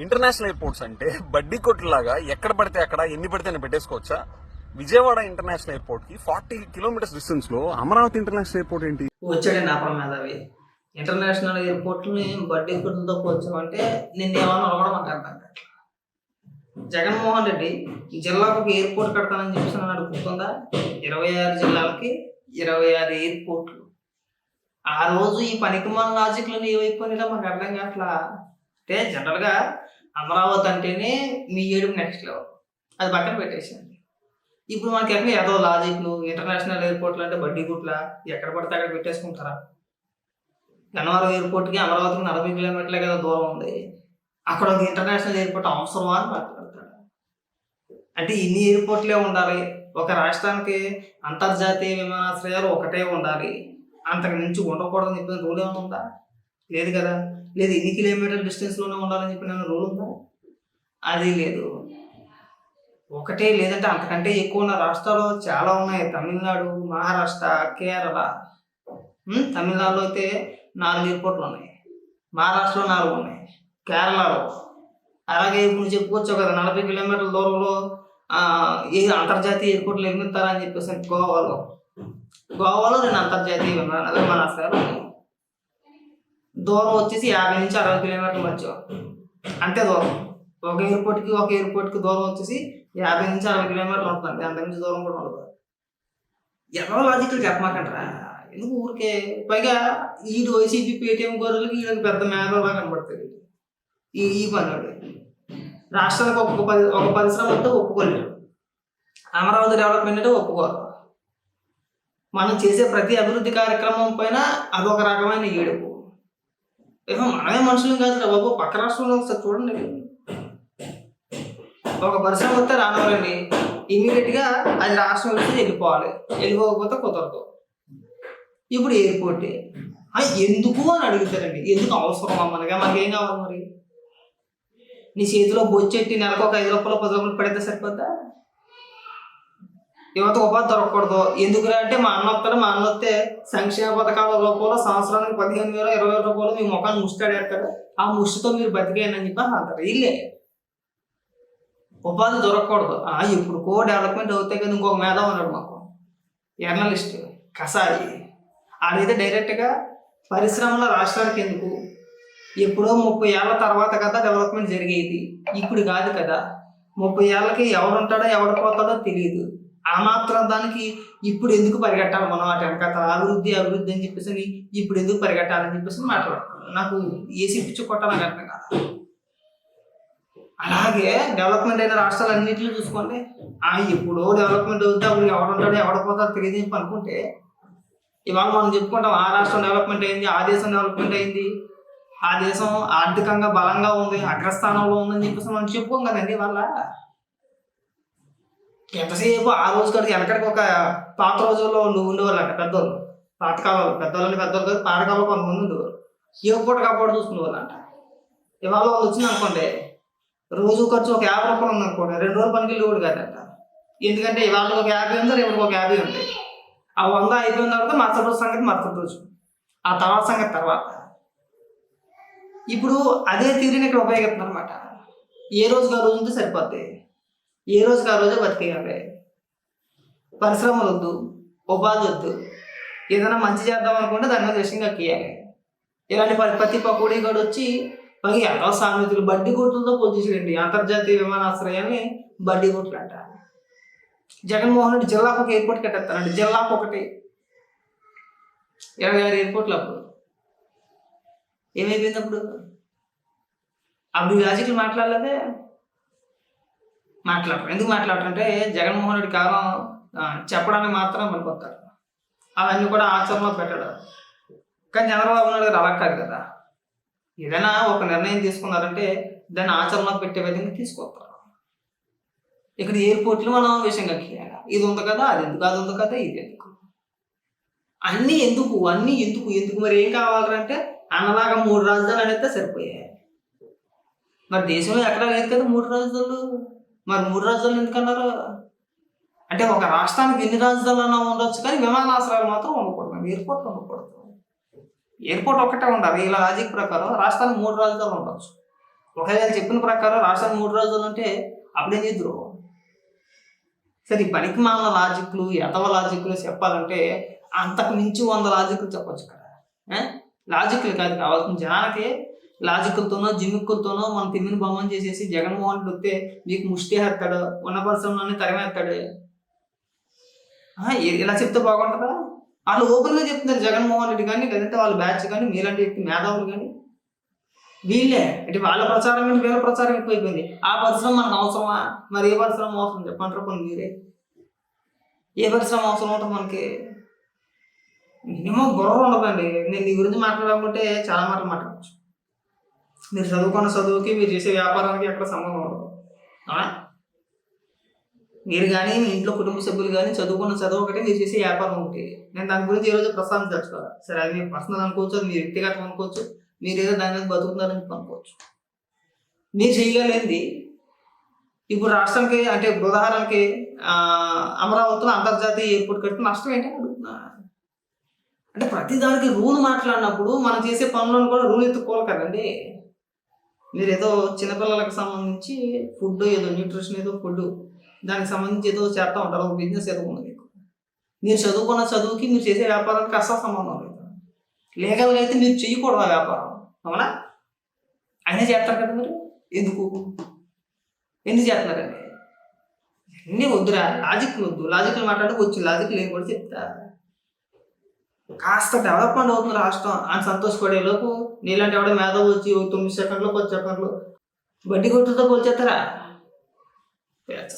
International airports అంటే బడ్డీ కొట్టులాగా ఎక్కడ పడితే అక్కడ ఎన్ని పడితే పెట్టేసుకోవచ్చా? విజయవాడ ఇంటర్నేషనల్ ఎయిర్పోర్ట్కి ఫార్టీ కిలోమీటర్స్ డిస్టెన్స్లో అమరావతి ఇంటర్నేషనల్ ఎయిర్పోర్ట్ ఏంటి? వచ్చాడు నా మేధావి. ఇంటర్నేషనల్ ఎయిర్పోర్ట్ని బడ్డీ కొట్టులతో పోల్చామంటే నిన్న ఏమన్నా కూడా మాకు అర్థం జగన్మోహన్ రెడ్డి జిల్లాకు ఒక ఎయిర్పోర్ట్ కడతానని చెప్పేసి అన్నాడు ఇరవై ఆరు జిల్లాలకి ఇరవై ఆరు ఎయిర్పోర్ట్లు. ఆ రోజు ఈ పనికి మన లాజిక్లను ఏవైపోయినా మాకు అర్థం కావట్లా? అంటే జనరల్గా అమరావతి అంటేనే మీ ఏడుపు నెక్స్ట్ లెవెల్ అది పక్కన పెట్టేసింది ఇప్పుడు మనకి ఎక్కడ ఏదో లాజిక్లు ఇంటర్నేషనల్ ఎయిర్పోర్ట్లు అంటే బడ్డీ గుట్ల ఎక్కడ పడితే అక్కడ పెట్టేసుకుంటారా? గన్నవరం ఎయిర్పోర్ట్కి అమరావతికి నలభై కిలోమీటర్లే కదా దూరం ఉంది. అక్కడ ఒక ఇంటర్నేషనల్ ఎయిర్పోర్ట్ అవసరమా అని మాట్లాడతాడు. అంటే ఇన్ని ఎయిర్పోర్ట్లే ఉండాలి. ఒక రాష్ట్రానికి అంతర్జాతీయ విమానాశ్రయాలు ఒకటే ఉండాలి. అంతకు మించి ఉండకూడదని చెప్పిన రూల్ ఏమైనా ఉందా? లేదు కదా? లేదు ఇన్ని కిలోమీటర్ డిస్టెన్స్లోనే ఉండాలని చెప్పిన రూల్ ఉందా? అది లేదు. ఒకటే లేదంటే అంతకంటే ఎక్కువ ఉన్న రాష్ట్రాలు చాలా ఉన్నాయి. తమిళనాడు మహారాష్ట్ర కేరళ. తమిళనాడులో అయితే నాలుగు ఎయిర్పోర్ట్లు ఉన్నాయి. మహారాష్ట్రలో నాలుగు ఉన్నాయి. కేరళలో. అలాగే ఇప్పుడు చెప్పుకోవచ్చు కదా నలభై కిలోమీటర్ల దూరంలో ఏ అంతర్జాతీయ ఎయిర్పోర్ట్లు నిర్మిస్తారా అని చెప్పేసి గోవాలో. గోవాలో రెండు అంతర్జాతీయ విమానాశ్రయాలు ఉన్నాయి దూరం వచ్చేసి యాభై నుంచి అరవై కిలోమీటర్ల మధ్య. అంతే దూరం. ఒక ఎయిర్పోర్ట్కి ఒక ఎయిర్పోర్ట్కి దూరం వచ్చేసి యాభై నుంచి అరవై కిలోమీటర్లు ఉంటుంది అంత నుంచి దూరం కూడా ఉండదు. ఎవరో లాజికల్ చెప్పమాకంటారా ఎందుకు ఊరికే? పైగా ఈ వైసీపీ పేటీఎం గొర్రెలకి వీళ్ళకి పెద్ద మేధలా కనబడుతుంది ఈ ఈ పనులు. రాష్ట్రానికి ఒక పరి ఒక పరిశ్రమ అంటే ఒప్పుకోలేరు అమరావతి డెవలప్మెంట్ అంటే ఒప్పుకోరు. మనం చేసే ప్రతి అభివృద్ధి కార్యక్రమం పైన అదొక రకమైన ఏడుపు. ఏమో మనమే మనుషులు కాదు రా బాబు. పక్క రాష్ట్రంలో ఒకసారి చూడండి. ఒక పరిశ్రమ వస్తే రానవాలండి ఇమీడియట్గా అది రాష్ట్రం నుంచి వెళ్ళిపోవాలి. వెళ్ళిపోకపోతే కుదరదు. ఇప్పుడు ఎయిర్పోర్ట్. ఎందుకు అని అడుగుతారండి. ఎందుకు అవసరమా మనగా మనకేం కావాలి మరి? నీ చేతిలో బొచ్చెట్టి నెలకు ఒక ఐదు రూపాయలు పది రూపాయలు పడితే సరిపోద్దా? యువత ఉపాధి దొరకకూడదు. ఎందుకురా అంటే మా అన్న వస్తాడు మా అన్న వస్తే సంక్షేమ పథకాల రూపంలో సంవత్సరానికి పదిహేను వేల ఇరవై వేల రూపాయలు మీ ముఖాన్ని ముష్టాడేస్తాడు ఆ ముష్టితో మీరు బతికేయని అని చెప్పి అంటారు ఇల్లే. ఉపాధి దొరకకూడదు. ఆ ఇప్పుడుకో డెవలప్మెంట్ అవుతాయి కదా ఇంకొక మేధా ఉన్నాడు మాకు. జర్నలిస్ట్ కసాయి. ఆడైతే డైరెక్ట్గా పరిశ్రమల రాష్ట్రానికి ఎందుకు? ఎప్పుడో ముప్పై ఏళ్ళ తర్వాత కదా డెవలప్మెంట్ జరిగేది. ఇప్పుడు కాదు కదా. ముప్పై ఏళ్ళకి ఎవడుంటాడో ఎవడు పోతాడో తెలియదు. ఆ మాత్రం దానికి ఇప్పుడు ఎందుకు పరిగెట్టాలి? మనం అటు వెనకాత అభివృద్ధి అభివృద్ధి అని చెప్పేసి అని ఇప్పుడు ఎందుకు పరిగెట్టాలని చెప్పేసి మాట్లాడుతున్నాను నాకు ఏసీ పిచ్చి కొట్టాలని అర్థం కాదు. అలాగే డెవలప్మెంట్ అయిన రాష్ట్రాలు అన్నింటినీ చూసుకోండి. ఆ ఎప్పుడో డెవలప్మెంట్ అవుతుంది అప్పుడు ఎవడుంటాడో ఎవడపోతాడో తెలియదు చెప్పి అనుకుంటే ఇవాళ మనం చెప్పుకుంటాం ఆ రాష్ట్రం డెవలప్మెంట్ అయింది ఆ దేశం డెవలప్మెంట్ అయింది ఆ దేశం ఆర్థికంగా బలంగా ఉంది అగ్రస్థానంలో ఉందని చెప్పేసి మనం చెప్పుకోం కదండి వాళ్ళ ఎంతసేపు ఆ రోజు కడితే వెనకడికి ఒక పాత రోజుల్లో ఉండి ఉండేవాళ్ళంట పెద్దోళ్ళు. పాతకాలంలో పెద్దవాళ్ళని పెద్దోళ్ళు కాదు పాతకాలంలో కొంతమంది ఉండేవారు ఏ పూట కాపాడు అంట ఇవాళ వాళ్ళు వచ్చింది అనుకోండి రోజు ఖర్చు ఒక యాభై రూపాయలు ఉంది అనుకోండి రెండు రోజులు పనికి వెళ్ళి కాదంట ఎందుకంటే ఇవాళ ఒక యాభై ఉంది రేపు ఒక యాభై ఉంది. ఆ వంద అయిపోయిన తర్వాత మరుసటి రోజు సంగతి మరుసటి రోజు. ఆ తర్వాత సంగతి తర్వాత. ఇప్పుడు అదే తీరుని ఇక్కడ ఉపయోగిస్తున్నారు అనమాట ఏ రోజుగా ఆ రోజు ఉంటే సరిపోద్ది? ఏ రోజుకి ఆ రోజే బతికేయాలి పరిశ్రమలు వద్దు ఉపాధి వద్దు. ఏదైనా మంచి చేద్దాం అనుకుంటే దాని మీద విషయంగా ఎక్కియాలి ఇలాంటి ప- ప్రతి పకోడీ కూడా వచ్చి పైగా ఎంతో సామెతలు బడ్డీ కొట్టులతో పోల్చేసాడండి అంతర్జాతీయ విమానాశ్రయాన్ని బడ్డీ కొట్లంట జగన్మోహన్ రెడ్డి జిల్లాకు ఒక ఎయిర్పోర్ట్ కట్టేస్తానండి. జిల్లాకు ఒకటి. ఇరవై ఆరు ఎయిర్పోర్ట్లు అప్పుడు. ఏమైపోయింది అప్పుడు? అప్పుడు ఈ లాజిక్లు మాట్లాడలేదే? మాట్లాడరు. ఎందుకు మాట్లాడరంటే జగన్మోహన్ రెడ్డి కాలం చెప్పడానికి మాత్రం పనికొస్తారు. అవన్నీ కూడా ఆచరణలో పెట్టడం. కానీ చంద్రబాబు నాయుడు గారు అలా కాదు కదా. ఏదైనా ఒక నిర్ణయం తీసుకున్నారంటే దాన్ని ఆచరణలో పెట్టే విధంగా తీసుకొస్తారు. ఇక్కడ ఎయిర్పోర్ట్లు మనం విషయంగా చేయాలి? ఇది ఉంది కదా అది ఎందుకు అది ఉంది కదా ఇది ఎందుకు? అన్నీ ఎందుకు అన్నీ ఎందుకు ఎందుకు మరి ఏం కావాలంటే అన్నలాగా మూడు రాజధానులు అనేది సరిపోయాయి. మరి దేశంలో ఎక్కడా లేదు కదా మూడు రాజధానులు. మరి మూడు రాజధానులు ఎందుకన్నారు? అంటే ఒక రాష్ట్రానికి ఎన్ని రాజధానులు ఉండొచ్చు కానీ విమానాశ్రయాలు మాత్రం ఉండకూడదు. ఎయిర్పోర్ట్ ఉండకూడదు. ఎయిర్పోర్ట్ ఒక్కటే ఉండాలి. ఇలా లాజిక్ ప్రకారం రాష్ట్రానికి మూడు రాజధానులు ఉండొచ్చు. ఒకవేళ చెప్పిన ప్రకారం రాష్ట్రానికి మూడు రోజులు అంటే అప్పుడేం చేద్దరు సరే పనికి మాల లాజిక్లు ఎతవ లాజిక్లు చెప్పాలంటే అంతకు మించి వంద లాజిక్లు చెప్పొచ్చు కదా. లాజిక్లు కాదు కావాల్సిన జనానికి లాజిక్లతోనో జిమ్మిక్కులతోనో మన తిమ్మిని బొమ్మని చేసేసి జగన్మోహన్ రెడ్డి వస్తే మీకు ముష్టి వేస్తాడు ఉన్న పరిశ్రమలోనే తరిమేస్తాడు ఇలా చెప్తే బాగుంటుందా? వాళ్ళు ఓపెన్గా చెప్తున్నారు జగన్మోహన్ రెడ్డి కానీ లేదంటే వాళ్ళ బ్యాచ్ కానీ మీలాంటి వ్యక్తి మేధావులు కానీ. వీళ్ళే అంటే వాళ్ళ ప్రచారం కానీ వీళ్ళ ప్రచారం ఎక్కువైపోయింది. ఆ పరిశ్రమ మనకు అవసరమా? మరి ఏ పరిశ్రమ అవసరం చెప్పంటారు కొన్ని మీరే? ఏ పరిశ్రమ అవసరం ఉంటుంది మనకి? మినిమం గొడవ ఉండదండి. నేను నీ గురించి మాట్లాడకుంటే చాలా మాటలు మాట్లాడచ్చు. మీరు చదువుకున్న చదువుకి మీరు చేసే వ్యాపారానికి ఎక్కడ సంబంధం ఉండదు. మీరు కానీ మీ ఇంట్లో కుటుంబ సభ్యులు కానీ చదువుకున్న చదువు ఒకటి మీరు చేసే వ్యాపారం ఒకటి. నేను దాని గురించి ఈరోజు ప్రస్తావించదలుచుకోవాలి సరే అది మీ పర్సనల్ అనుకోవచ్చు అది మీ వ్యక్తిగతం అనుకోవచ్చు మీరు ఏదో దాని మీద బతుకుతున్నారని అనుకోవచ్చు. మీరు చేయలేనిది. ఇప్పుడు రాష్ట్రానికి అంటే ఉదాహరణకి అమరావతిలో అంతర్జాతీయ ఎయిర్పోర్ట్ కడితే నష్టం ఏంటని అడుగుతున్నా అంటే ప్రతి దానికి రూల్ మాట్లాడినప్పుడు మనం చేసే పనులను కూడా రూల్ ఎత్తుకోవాలి కదండి. మీరు ఏదో చిన్నపిల్లలకు సంబంధించి ఫుడ్ ఏదో న్యూట్రిషన్ ఏదో ఫుడ్ దానికి సంబంధించి ఏదో చేస్తూ ఉంటారు. ఒక బిజినెస్ ఏదో ఉంది మీకు. మీరు చదువుకున్న చదువుకి మీరు చేసే వ్యాపారానికి అసలు సంబంధం లేదు. లీగల్గా అయితే మీరు చేయకూడదు ఆ వ్యాపారం. అవునా? అయినా చేస్తారు కదా మీరు? ఎందుకు? ఎందుకు చేస్తున్నారండి? అన్నీ వద్దురా. లాజిక్ వద్దు. లాజిక్లు మాట్లాడి వచ్చి లాజిక్ లేని కూడా చెప్తా కాస్త డెవలప్మెంట్ అవుతుంది రాష్ట్రం. అని సంతోషపడే లోపు నీలాంటి ఎవడో మేధావు వచ్చి తొమ్మిది సెకండ్లు పది సెకండ్లు వడ్డీ కొట్టుతో పోల్చేస్తారా పెద్ద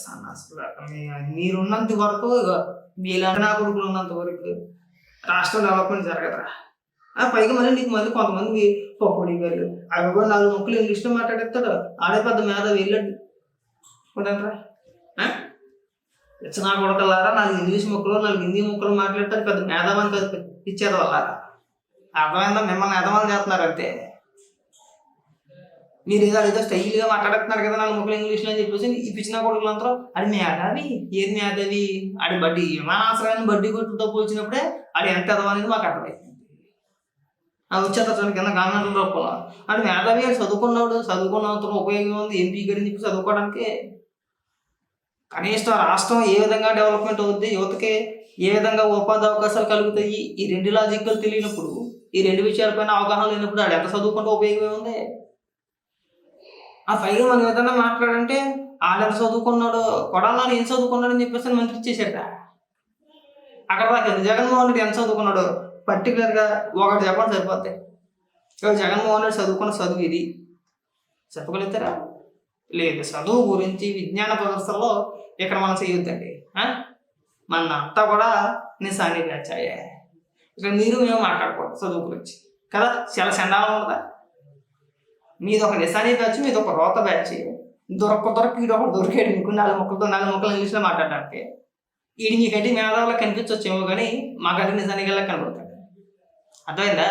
మీరున్నంత వరకు ఇగో మీలాంటి నా కొడుకులు ఉన్నంత వరకు రాష్ట్రం డెవలప్మెంట్ జరగదురా. ఆ పైగా మళ్ళీ నీకు మళ్ళీ కొంతమంది పకోడీ గారు అవి కూడా నాలుగు ముక్కలు ఇంగ్లీష్లో మాట్లాడేస్తాడు. ఆడే పెద్ద మేధావి వెళ్ళండి. ఉండరా ఇచ్చిన కొడకలారా నాలుగు ఇంగ్లీష్ ముక్కలు నాలుగు హిందీ ముక్కలు మాట్లాడతారు. పెద్ద మేధావని కదా ఇచ్చేది వాళ్ళారా? అర్థమైందా? మిమ్మల్ని అర్థమని చేస్తున్నారు అంతే. మీరు ఏదో ఏదో స్టైల్గా మాట్లాడుతున్నారు కదా నాలుగు ముక్కలు ఇంగ్లీష్లో అని చెప్పేసి ఇప్పించిన కొడుకులు అంతా అది మేధావి ఏది మేధావి ఆడి బడ్డీ విమానాశ్రయాన్ని బడ్డీ కొట్టుతో పోల్చినప్పుడే అది ఎంత అనేది మాకు అర్థమైంది. ఆ వచ్చేత కింద గవర్నమెంట్ రూపంలో అది మేధావి ఆడు చదువుకున్నాడు చదువుకున్నంత ఉపయోగం ఉంది ఎంపీ గారిని చెప్పి చదువుకోవడానికి. కనీసం రాష్ట్రం ఏ విధంగా డెవలప్మెంట్ అవుద్ది యువతకి ఏ విధంగా ఉపాధి అవకాశాలు కలుగుతాయి ఈ రెండు లాజిక్లు తెలియనప్పుడు ఈ రెండు విషయాలపైన అవగాహన లేనప్పుడు ఆడు ఎంత చదువుకుంటే ఉపయోగం ఉంది? ఆ పైగా మనం ఏదైనా మాట్లాడంటే ఆడు ఎంత చదువుకున్నాడు కొడాలని ఏం చదువుకున్నాడు అని చెప్పేసి మంత్రి ఇచ్చేసాడ అక్కడ దాకా జగన్మోహన్ రెడ్డి ఎంత చదువుకున్నాడు పర్టికులర్గా ఒకటి చెప్పండి సరిపోతాయి జగన్మోహన్ రెడ్డి చదువుకున్న చదువు ఇది. చెప్పగలుగుతారా? లేదు చదువు గురించి విజ్ఞాన ప్రదర్శనలో ఇక్కడ మనం చేయొద్దండి. మన అంతా కూడా నిశాని బ్యాచాయే ఇక్కడ మీరు మేము మాట్లాడుకోవాలి చదువు వచ్చి కదా? చాలా చండాలం ఉందా మీది ఒక నిసానీ బ్యాచ్ మీది ఒక రోత బ్యాచ్. దొరక్క దొరక ఈడు ఒకటి దొరికాడు మీకు నాలుగు మొక్కలతో నాలుగు మొక్కలు ఇంగ్లీష్లో మాట్లాడడానికి. ఈడు మీకంటే మేధావులకు కనిపించవచ్చేమో కానీ మాకంటే నిజానికి వెళ్ళక కనబడతాడు? అర్థమైందా?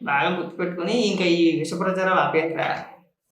బాగా గుర్తుపెట్టుకుని ఇంకా ఈ విష ప్రచారాలు ఆపేట్రా